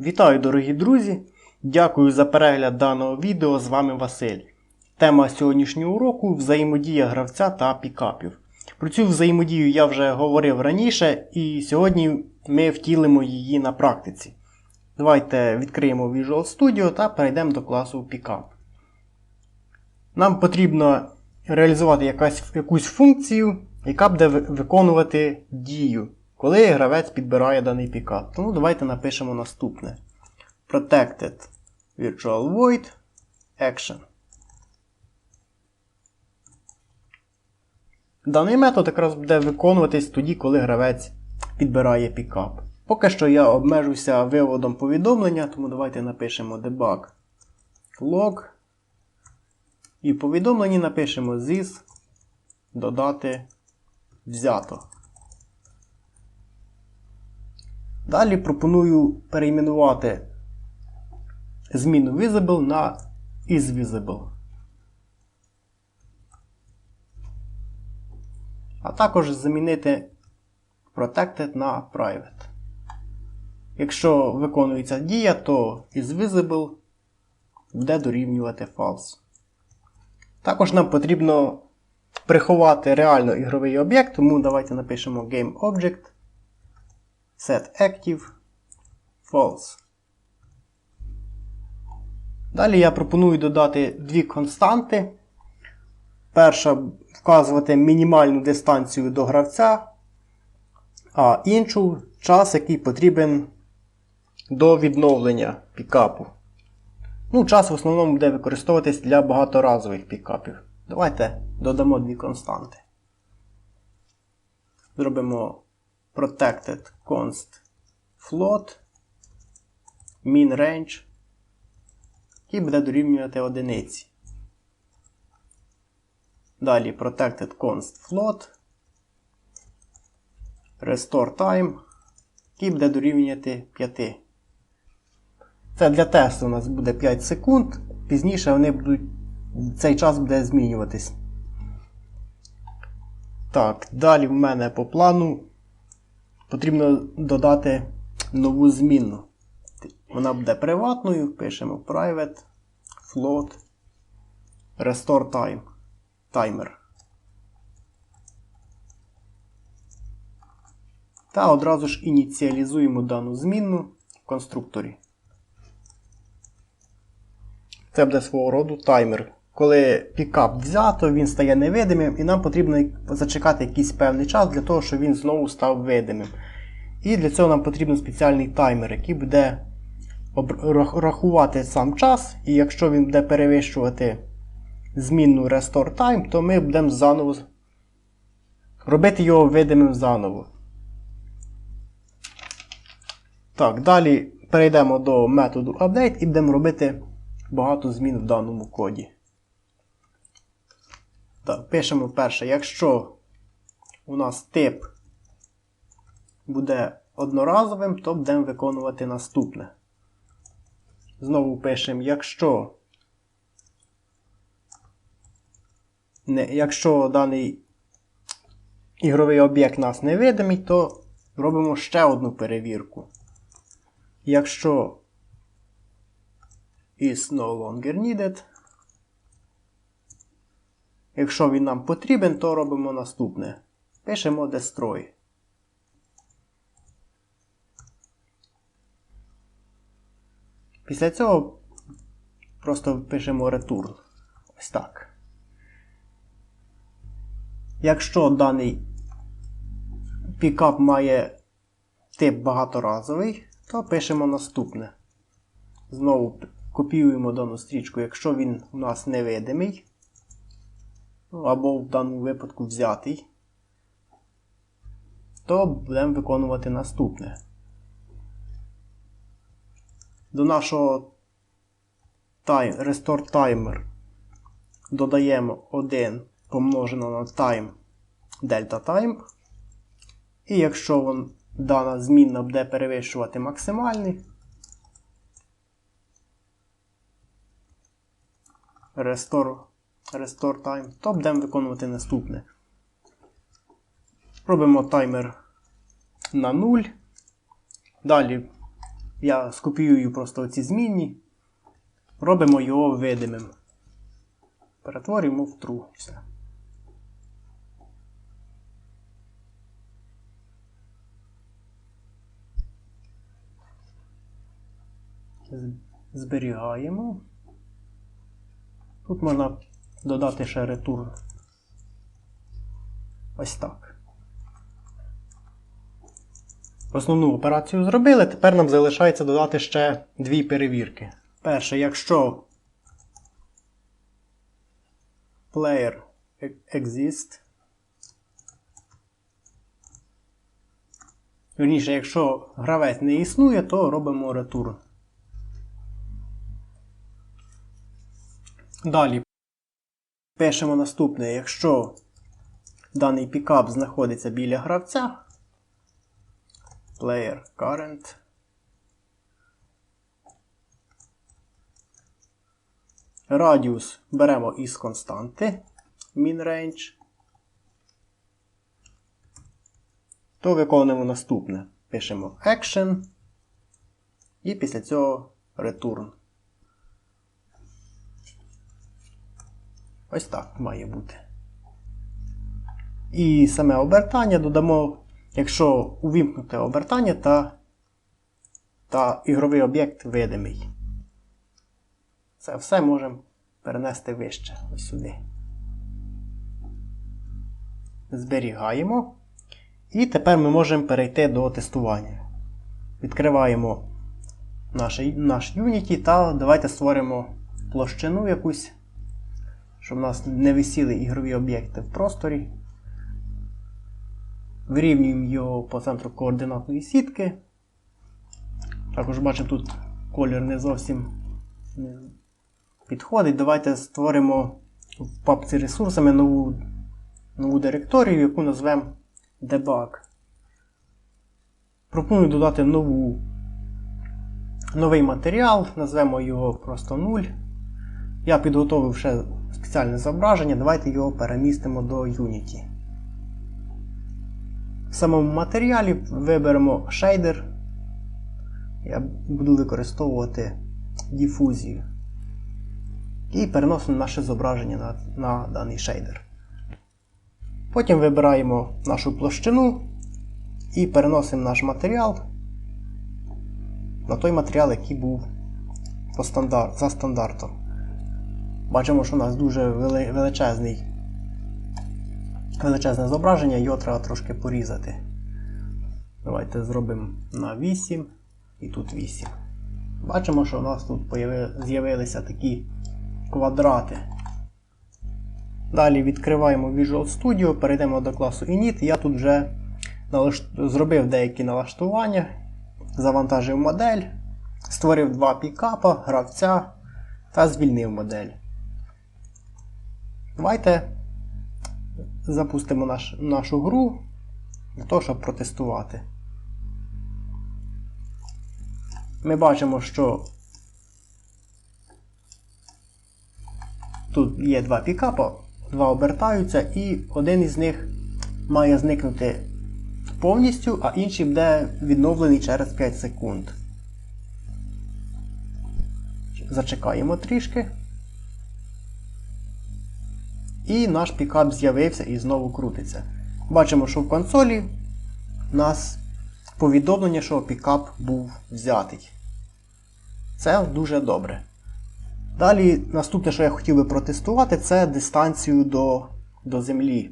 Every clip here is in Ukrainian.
Вітаю, дорогі друзі! Дякую за перегляд даного відео. З вами Василь. Тема сьогоднішнього уроку взаємодія гравця та пікапів. Про цю взаємодію я вже говорив раніше, і сьогодні ми втілимо її на практиці. Давайте відкриємо Visual Studio та перейдемо до класу Pickup. Нам потрібно реалізувати якась, якусь функцію, яка буде виконувати дію, коли гравець підбирає даний пікап. Тому давайте напишемо наступне: Protected Virtual Void Action. Даний метод якраз буде виконуватись тоді, коли гравець підбирає пікап. Поки що я обмежуся виводом повідомлення, тому давайте напишемо debug log. І в повідомленні напишемо this додати взято. Далі пропоную перейменувати зміну visible на isVisible. А також замінити protected на private. Якщо виконується дія, то isVisible буде дорівнювати false. Також нам потрібно приховати реально ігровий об'єкт, тому давайте напишемо GameObject set active false. Далі я пропоную додати дві константи. Перша вказувати мінімальну дистанцію до гравця, а іншу час, який потрібен до відновлення пікапу. Ну, час в основному буде використовуватись для багаторазових пікапів. Давайте додамо дві константи. Зробимо protected const float min range і буде дорівнювати одиниці. Далі protected const float restore time і буде дорівнювати 5. Це для тесту у нас буде 5 секунд. Пізніше вони будуть, цей час буде змінюватись. Так, далі в мене по плану потрібно додати нову змінну. Вона буде приватною. Пишемо private float restore time. Timer. Та одразу ж ініціалізуємо дану змінну в конструкторі. Це буде свого роду таймер. Коли пікап взято, він стає невидимим, і нам потрібно зачекати якийсь певний час для того, щоб він знову став видимим. І для цього нам потрібен спеціальний таймер, який буде рахувати сам час, і якщо він буде перевищувати змінну Restore Time, то ми будемо заново робити його видимим заново. Так, далі перейдемо до методу update і будемо робити багато змін в даному коді. Так, пишемо перше, якщо у нас тип буде одноразовим, то будемо виконувати наступне. Знову пишемо, якщо не, якщо даний ігровий об'єкт нас невидимий, то робимо ще одну перевірку. Якщо is no longer needed. Якщо він нам потрібен, то робимо наступне. Пишемо destroy. Після цього просто пишемо return. Ось так. Якщо даний пікап має тип багаторазовий, то пишемо наступне. Знову копіюємо дану стрічку, якщо він у нас невидимий, або в даному випадку взятий, то будемо виконувати наступне. До нашого restore timer додаємо 1 помножено на time delta time. І якщо вон, дана змінна буде перевищувати максимальний, Restore, restore time, то будемо виконувати наступне. Робимо таймер на 0. Далі Я скопіюю просто ці змінні. Робимо його видимим. Перетворюємо в true. Все. Зберігаємо. Тут можна додати ще ретурн. Ось так. Основну операцію зробили, тепер нам залишається додати ще дві перевірки. Перше, якщо player exist. Вірніше, якщо гравець не існує, то робимо return. Далі пишемо наступне, якщо даний пікап знаходиться біля гравця, player current. Радіус беремо із константи min-range. То виконуємо наступне. Пишемо action і після цього return. Ось так має бути. І саме обертання додамо, якщо увімкнути обертання та, та ігровий об'єкт видимий. Це все можемо перенести вище ось сюди. Зберігаємо. І тепер ми можемо перейти до тестування. Відкриваємо наш, наш Unity та давайте створимо площину якусь, щоб у нас не висіли ігрові об'єкти в просторі. Вирівнюємо його по центру координатної сітки. Також бачимо, тут колір не зовсім підходить. Давайте створимо в папці ресурсами нову, нову директорію, яку назвемо Debug. Пропоную додати нову, новий матеріал, назвемо його просто 0. Я підготовив ще спеціальне зображення, давайте його перемістимо до Unity. В самому матеріалі виберемо шейдер. Я буду використовувати дифузію. І переносимо наше зображення на, на даний шейдер. Потім вибираємо нашу площину і переносимо наш матеріал на той матеріал, який був по стандарт, за стандартом. Бачимо, що у нас дуже величезний, величезне зображення, його треба трошки порізати. Давайте зробимо на 8 і тут 8. Бачимо, що у нас тут з'явилися такі квадрати. Далі відкриваємо Visual Studio, перейдемо до класу Init. Я тут вже зробив деякі налаштування, завантажив модель, створив два пікапа, гравця та звільнив модель. Давайте запустимо наш, нашу гру для того, щоб протестувати. Ми бачимо, що тут є два пікапа, два обертаються, і один із них має зникнути повністю, а інший буде відновлений через 5 секунд. Зачекаємо трішки. І наш пікап з'явився і знову крутиться. Бачимо, що в консолі у нас повідомлення, що пікап був взятий. Це дуже добре. Далі, наступне, що я хотів би протестувати, це дистанцію до, до землі.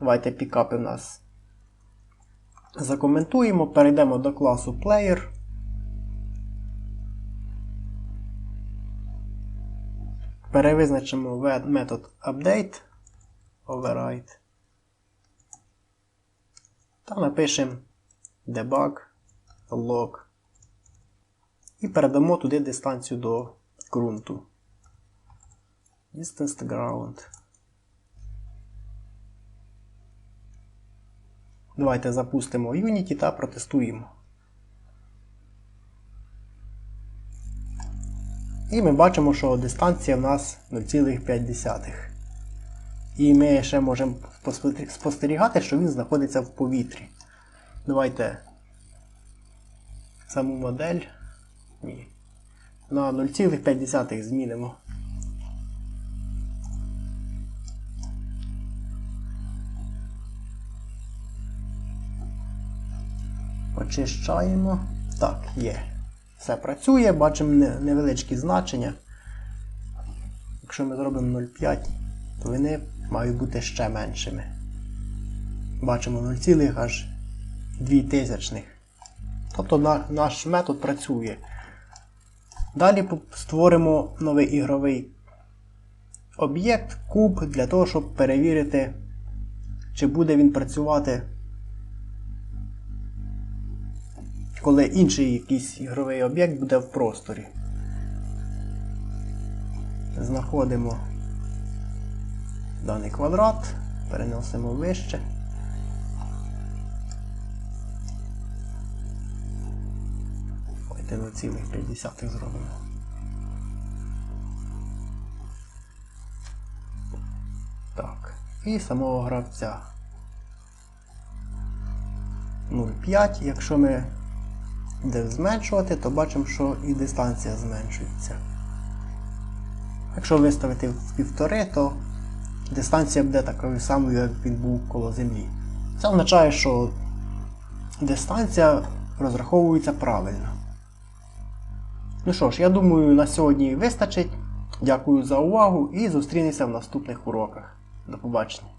Давайте пікапи в нас закоментуємо, перейдемо до класу Player. Перевизначимо метод update, override. Та напишемо debug log. І передамо туди дистанцію до ґрунту. Distance to ground. Давайте запустимо Unity та протестуємо. І ми бачимо, що дистанція в нас 0,5. І ми ще можемо спостерігати, що він знаходиться в повітрі. Давайте саму модель. Ні. На 0,5 змінимо. Очищаємо. Так, є. Все працює, бачимо невеличкі значення. Якщо ми зробимо 0,5, то вони мають бути ще меншими. Бачимо 0, аж 2 тисячних. Тобто на- наш метод працює. Далі створимо новий ігровий об'єкт, куб, для того, щоб перевірити, чи буде він працювати, коли інший якийсь ігровий об'єкт буде в просторі. Знаходимо даний квадрат, переносимо вище. Давайте 0,5 зробимо. Так. І самого гравця. 0,5. Якщо ми будемо зменшувати, то бачимо, що і дистанція зменшується. Якщо виставити в півтори, то дистанція буде такою самою, як він був коло землі. Це означає, що дистанція розраховується правильно. Ну що ж, я думаю, на сьогодні вистачить. Дякую за увагу і зустрінемося в наступних уроках. До побачення.